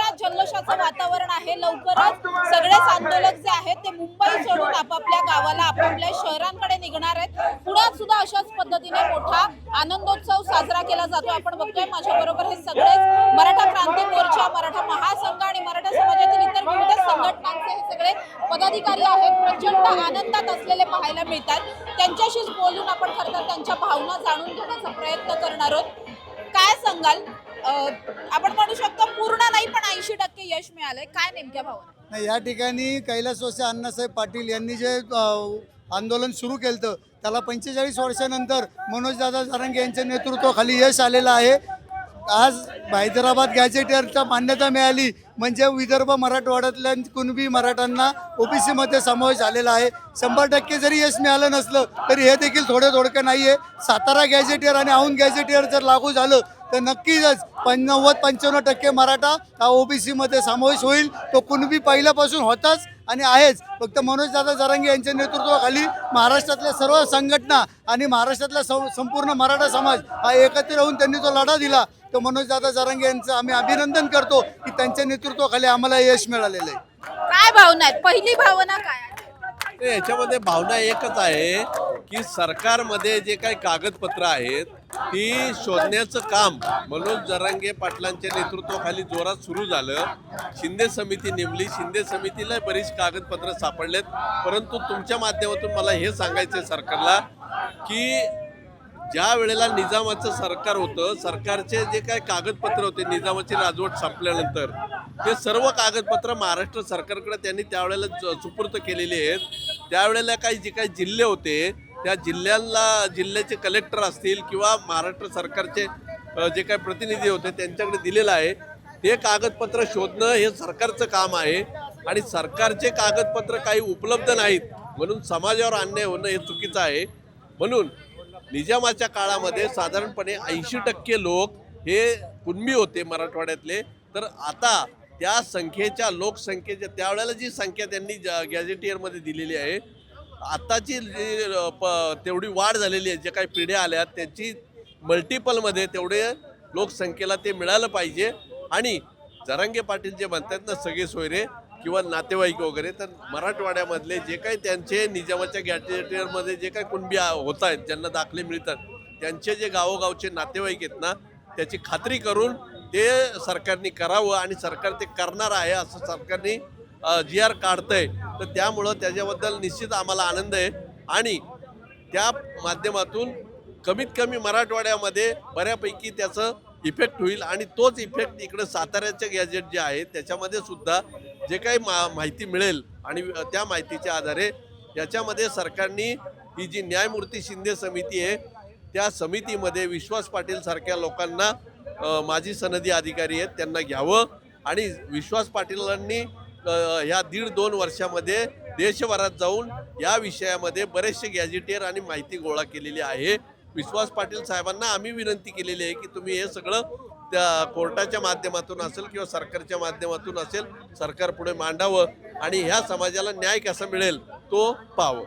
आणि जल्लोषाचं वातावरण आहे. लवकरच सगळेच आंदोलक जे आहेत ते मुंबई सोडून आपापल्या गावाला आपापल्या शहरांकडे निघणार आहेत. पुण्यात सुद्धा अशाच पद्धतीने मोठा आनंदोत्सव साजरा केला जातो. आपण बघतोय माझ्या बरोबर हे सगळेच मराठा क्रांती मोर्चा मराठा महासंघ आणि मराठा समाजातील इतर विविध संघटनांचे हे सगळे पदाधिकारी आहेत. प्रचंड आनंदात असलेले पाहायला मिळतात. त्यांच्याशीच बोलून आपण खरं तर त्यांच्या भावना जाणून घेण्याचा प्रयत्न करणार आहोत. काय सांगाल? आपण म्हणू शकतो पूर्ण नाही पण ऐंशी टक्के यश मिळालंय. काय नेमक्या भावना? नाही या ठिकाणी कैलासवासी अण्णासाहेब पाटील यांनी जे आंदोलन सुरू केलं त्याला पंचेचाळीस वर्षानंतर मनोजदादा सारंगे यांच्या नेतृत्वाखाली यश आलेलं आहे. आज हैदराबाद गॅजेटियरचा मान्यता मिळाली म्हणजे विदर्भ मराठवाड्यातल्या कुणबी मराठ्यांना ओबीसीमध्ये समावेश झालेला आहे. शंभर टक्के जरी यश मिळालं नसलं तरी हे देखील थोडे थोडकं नाही आहे सातारा गॅझेटियर आणि औंध गॅझेटियर जर लागू झालं तर नक्कीच नव्वद पंच्याण्णव टक्के मराठा हा ओबीसीमध्ये समावेश होईल. तो कुणबी पहिल्यापासून होताच आणि आहेच. फक्त मनोजदादा जरांगे यांच्या नेतृत्वाखाली महाराष्ट्रातल्या सर्व संघटना आणि महाराष्ट्रातला सं- संपूर्ण मराठा समाज हा एकत्र राहून त्यांनी जो लढा दिला तो मनोजदादा जरांगे यांचं आम्ही अभिनंदन करतो की त्यांच्या नेतृत्वाखाली आम्हाला यश मिळालेलं आहे. काय भावना आहेत? पहिली भावना काय याच्यामध्ये भावना एकच आहे की सरकारमध्ये जे काही कागदपत्र आहेत ती शोधण्याचं काम मनोज जरांगे पाटलांच्या नेतृत्वाखाली जोरात सुरू झालं. शिंदे समिती नेमली. शिंदे समितीला बरीच कागदपत्र सापडलेत. परंतु तुमच्या माध्यमातून मला हे सांगायचं सरकारला की ज्या वेळेला निजामाचं सरकार होतं सरकारचे जे काही कागदपत्र होते निजामाची राजवट संपल्यानंतर ते सर्व कागदपत्र महाराष्ट्र सरकारकडे त्यांनी त्यावेळेला सुपूर्त केलेली केलेले आहेत. त्यावेळेला काही जे काही जिल्हे होते त्या जिल्ह्याला जिल्ह्याचे कलेक्टर असतील किंवा महाराष्ट्र सरकारचे जे काही प्रतिनिधी होते त्यांच्याकडे दिलेलं आहे. ते कागदपत्र शोधणं हे सरकारचं काम आहे. आणि सरकारचे कागदपत्र काही उपलब्ध नाहीत म्हणून समाजावर अन्याय होणं हे चुकीचं आहे. म्हणून निजामाच्या काळामध्ये साधारणपणे ऐंशी टक्के लोक हे कुणबी होते मराठवाड्यातले. तर आता त्या संख्येच्या लोकसंख्येच्या त्यावेळेला जी संख्या त्यांनी ज- गॅझेटियरमध्ये दिलेली आहे आताची जी प- तेवढी वाढ झालेली आहे जे काही पिढ्या आल्या त्याची मल्टिपलमध्ये तेवढे लोकसंख्येला ते मिळालं पाहिजे. आणि जरांगे पाटील जे म्हणतात ना सगळे सोयरे किंवा नातेवाईक वगैरे तर मराठवाड्यामधले जे काही त्यांचे निजामाच्या गॅटेटरमध्ये जे काही कुणबी होत आहेत ज्यांना दाखले मिळतात त्यांचे जे गावोगावचे नातेवाईक आहेत ना त्याची खात्री करून ते सरकारने करावं आणि सरकार ते करणार आहे असं सरकारने जी आर काढतंय. तर त्यामुळं त्याच्याबद्दल निश्चित आम्हाला आनंद आहे. आणि त्या माध्यमातून कमीत कमी मराठवाड्यामध्ये बऱ्यापैकी त्याचं इफेक्ट होईल आणि तोच इफेक्ट इकडं साताऱ्याचे गॅजेट जे आहे त्याच्यामध्ये सुद्धा जे काही मा माहिती मिळेल आणि त्या माहितीच्या आधारे याच्यामध्ये सरकारनी ही जी न्यायमूर्ती शिंदे समिती आहे त्या समितीमध्ये विश्वास पाटील सारख्या लोकांना माजी सनदी अधिकारी आहेत त्यांना घ्यावं आणि विश्वास पाटीलांनी ह्या दीड दोन वर्षामध्ये देशभरात जाऊन या विषयामध्ये बरेचसे गॅजेटियर आणि माहिती गोळा केलेली आहे. विश्वास पाटील साहेबांना आम्ही विनंती केलेली आहे की तुम्ही हे सगळं त्या कोर्टाच्या माध्यमातून असेल किंवा सरकारच्या माध्यमातून असेल सरकार पुढे मांडावं आणि ह्या समाजाला न्याय कसा मिळेल तो पाहावं.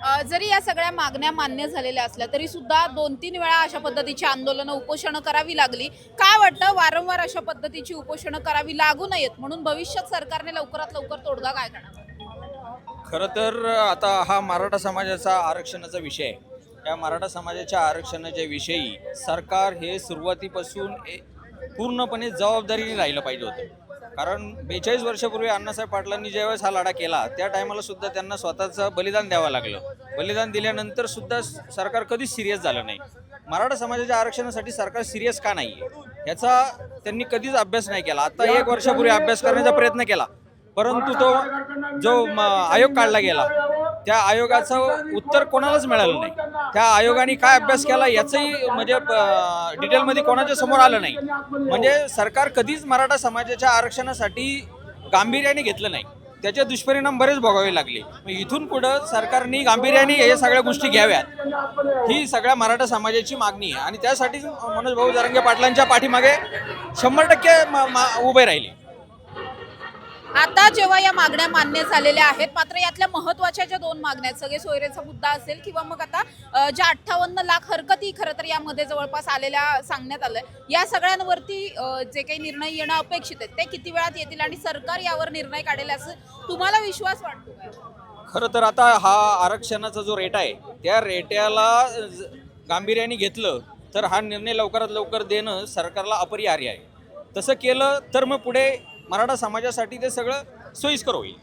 जरी या सगळ्या मागण्या मान्य झालेल्या असल्या तरी सुद्धा दोन तीन वेळा अशा पद्धतीची आंदोलनं उपोषणं करावी लागली. काय वाटतं? वारंवार अशा पद्धतीची उपोषणं करावी लागू नयेत म्हणून भविष्यात सरकारने लवकरात लवकर तोडगा काय करणार? खरं तर आता हा मराठा समाजाचा आरक्षणाचा विषय आहे. या मराठा समाजाच्या आरक्षणाच्या विषयी सरकार हे सुरुवातीपासून पूर्णपणे जबाबदारीने राहिलं पाहिजे होतं. कारण बेचाळीस वर्षापूर्वी अण्णासाहेब पाटलांनी ज्यावेळेस हा लढा केला त्या टायमाला सुद्धा त्यांना स्वतःचं बलिदान द्यावं लागलं. बलिदान दिल्यानंतर सुद्धा सरकार कधीच सिरियस झालं नाही. मराठा समाजाच्या आरक्षणासाठी सरकार सिरियस का नाही आहे याचा त्यांनी कधीच अभ्यास नाही केला. आता एक वर्षापूर्वी अभ्यास करण्याचा प्रयत्न केला. परंतु तो जो म, आयोग काढला गेला त्या आयोगाचं उत्तर कोणालाच मिळालं नाही. त्या आयोगाने काय अभ्यास केला याचंही म्हणजे डिटेलमध्ये कोणाच्या समोर आलं नाही. म्हणजे सरकार कधीच मराठा समाजाच्या आरक्षणासाठी गांभीर्याने घेतलं नाही. त्याचे दुष्परिणाम बरेच भोगावे लागले. मग इथून पुढं सरकारने गांभीर्याने या सगळ्या गोष्टी घ्याव्यात. ही सगळ्या मराठा समाजाची मागणी आहे. आणि त्यासाठीच मनोज भाऊ जरंगे पाटलांच्या पाठीमागे शंभर टक्के मा- उभे राहिले. आता जेव्हा या मागण्या मान्य झालेल्या आहेत मात्र यातल्या महत्त्वाच्या ज्या दोन मागण्या आहेत सगळे सोयरेचा मुद्दा असेल किंवा मग आता ज्या अठ्ठावन्न लाख हरकती खरं तर यामध्ये जवळपास आलेल्या सांगण्यात आलंय या सगळ्यांवरती जे काही निर्णय येणं अपेक्षित आहे ते किती वेळात येतील आणि सरकार यावर निर्णय काढेल असं तुम्हाला विश्वास वाटतो खरं तर आता हा आरक्षणाचा जो रेट आहे त्या रेट्याला गांभीर्याने घेतलं तर हा निर्णय लवकरात लवकर देणं सरकारला अपरिहार्य आहे. तसं केलं तर मग पुढे मराठा समाजासाठी ते सगळं सोयीस्कर होईल.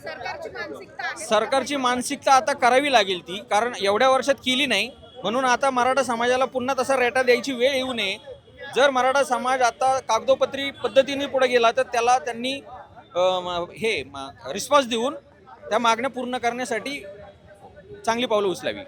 सरकारची मानसिकता आहे. सरकारची मानसिकता आता करावी लागेल ती कारण एवढ्या वर्षात केली नाही. म्हणून आता मराठा समाजाला पुन्हा तसा रेटा द्यायची वेळ येऊ नये. जर मराठा समाज आता कागदोपत्री पद्धतीने पुढे गेला तर त्याला त्यांनी हे रिस्पॉन्स देऊन त्या मागण्या पूर्ण करण्यासाठी चांगली पावलं उचलावी.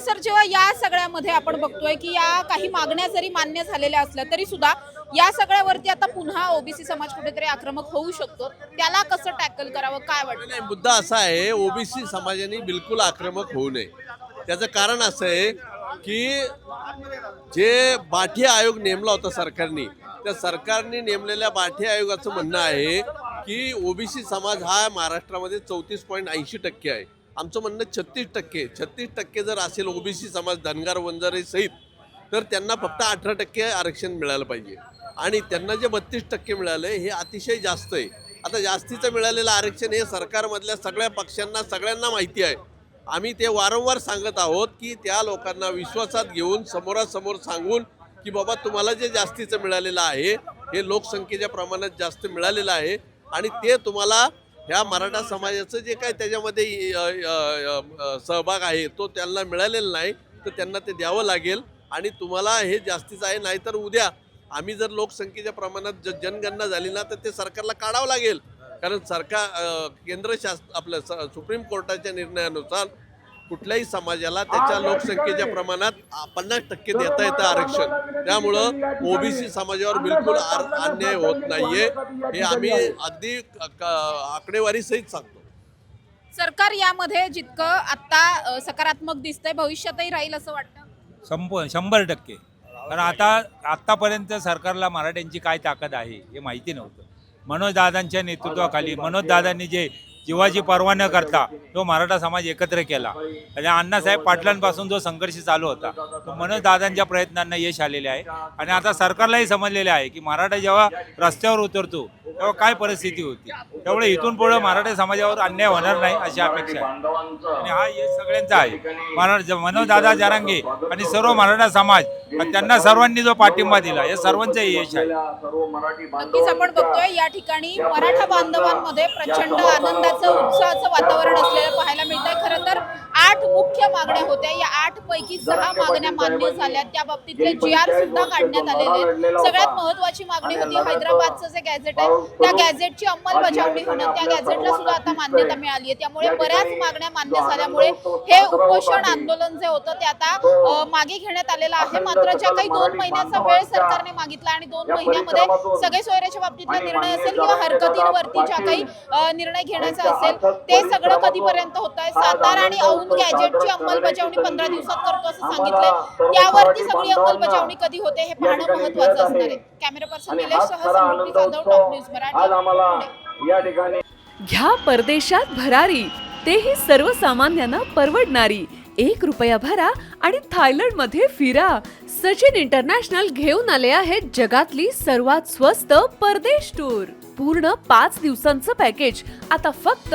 सर जेव्हा या सगळ्यामध्ये आपण बघतोय की या काही मागण्या जरी मान्य झालेल्या असल्या तरी सुद्धा या सगळ्यावरती आता पुन्हा ओबीसी समाज कुठेतरी आक्रमक होऊ शकतो. त्याला कसं टॅकल करावं काय वाटतं? नाही मुद्दा असा आहे ओबीसी समाजाने बिलकुल आक्रमक होऊ नये. त्याचं कारण असं आहे की जे बाठी आयोग नेमला होता सरकारने त्या सरकारने नेमलेल्या बाठी आयोगाचं म्हणणं आहे की ओबीसी समाज हा महाराष्ट्रामध्ये चौतीस पॉईंट ऐंशी टक्के आहे. आमचं म्हणणं छत्तीस टक्के छत्तीस टक्के जर असेल ओबीसी समाज धनगर वंजारे सहित तर त्यांना फक्त अठरा टक्के आरक्षण मिळालं पाहिजे. आणि त्यांना जे बत्तीस टक्के मिळालं हे अतिशय जास्त आहे. आता जास्तीचं मिळालेलं आरक्षण हे सरकारमधल्या सगळ्या पक्षांना सगळ्यांना माहिती आहे. आम्ही ते वारंवार सांगत आहोत की त्या लोकांना विश्वासात घेऊन समोरासमोर सांगून की बाबा तुम्हाला जे जास्तीचं मिळालेलं आहे हे लोकसंख्येच्या प्रमाणात जास्त मिळालेलं आहे आणि ते तुम्हाला ह्या मराठा समाजाचं जे काय त्याच्यामध्ये सहभाग आहे तो त्यांना मिळालेला नाही तर त्यांना ते द्यावं लागेल. आणि तुम्हाला हे जास्तीचं आहे नाहीतर उद्या आम्ही जर लोकसंख्येच्या प्रमाणात ज- जनगणना झाली ना तर ते सरकारला काढावं लागेल. कारण सरकार केंद्र शासन आपलं स- सुप्रीम कोर्टाच्या निर्णयानुसार कुठल्याही समाजाला त्याच्या लोकसंख्येच्या प्रमाणात पन्नास टक्के देता येतं आरक्षण. त्यामुळं ओबीसी समाजावर बिलकुल अन्याय होत नाहीये. हे आम्ही अगदी आकडेवारीसहित सांगतो. सरकार यामध्ये जितकं आता सकारात्मक दिसतंय भविष्यातही राहील असं वाटतं? संप शंभर टक्के. कारण आता आत्तापर्यंत सरकारला मराठ्यांची काय ताकद आहे हे माहिती नव्हतं. मनोज दादांच्या नेतृत्वाखाली मनोज दादांनी जे जीवाची पर्वा न करता तो मराठा समाज एकत्र केला. आणि अण्णासाहेब पाटलांपासून जो संघर्ष चालू होता तो मनोजदादांच्या प्रयत्नांना यश आलेले आहे. आणि आता सरकारलाही समजलेले आहे की मराठा जेव्हा रस्त्यावर उतरतो तेव्हा काय परिस्थिती होती? त्यामुळे इथून पुढे मराठा समाजावर अन्याय होणार नाही अशी अपेक्षा आहे. आणि हा यश सगळ्यांचा आहे. मरा मनोजदादा जारांगे आणि सर्व मराठा समाज त्यांना सर्वांनी जो पाठिंबा दिला हे सर्वांचं यश आहे. नक्कीच आपण बघतोय या ठिकाणी मराठा बांधवांमध्ये प्रचंड आनंदाचं उत्साहाचं वातावरण असलेलं पाहायला मिळतंय. खरं तर आठ मुख्य मागण्या होत्या. या आठ पैकी सहा मागण्या मान्य झाल्या त्या बाबतीतले जी आर सुद्धा काढण्यात आलेले सगळ्यात महत्वाची मागणी होती हैदराबादचं जे गॅझेट आहे त्या गॅझेटची अंमलबजावणी होणं त्या गॅझेटला सुद्धा आता मान्यता मिळाली आहे. त्यामुळे बऱ्याच मागण्या मान्य झाल्यामुळे हे उपोषण आंदोलन जे होतं ते आता अ, मागे घेण्यात आलेलं आहे. मात्र ज्या काही दोन महिन्याचा वेळ सरकारने मागितला आणि दोन महिन्यामध्ये सगळे सोयऱ्याच्या बाबतीतला निर्णय असेल किंवा हरकतींवरती ज्या काही निर्णय घेण्याचा असेल ते सगळं कधीपर्यंत होत आहे? सातारा आणि औंध गॅजेटची अंमलबजावणी पंधरा दिवसात करतो असं सांगितलंय. त्यावरती सगळी अंमलबजावणी कधी होते हे पाहणं महत्वाचं असणार आहे. कॅमेरा पर्सन निलेश सह समृद्धी जाधव टॉप न्यूज मराठी पुणे. घ्या परदेशात भरारी. तेही सर्वसामान्यांना परवडणारी. एक रुपया भरा आणि थायलंडमध्ये फिरा. सचिन इंटरनॅशनल घेऊन आले आहेत जगातली सर्वात स्वस्त परदेश टूर. पूर्ण पाच दिवसांचं पॅकेज. आता फक्त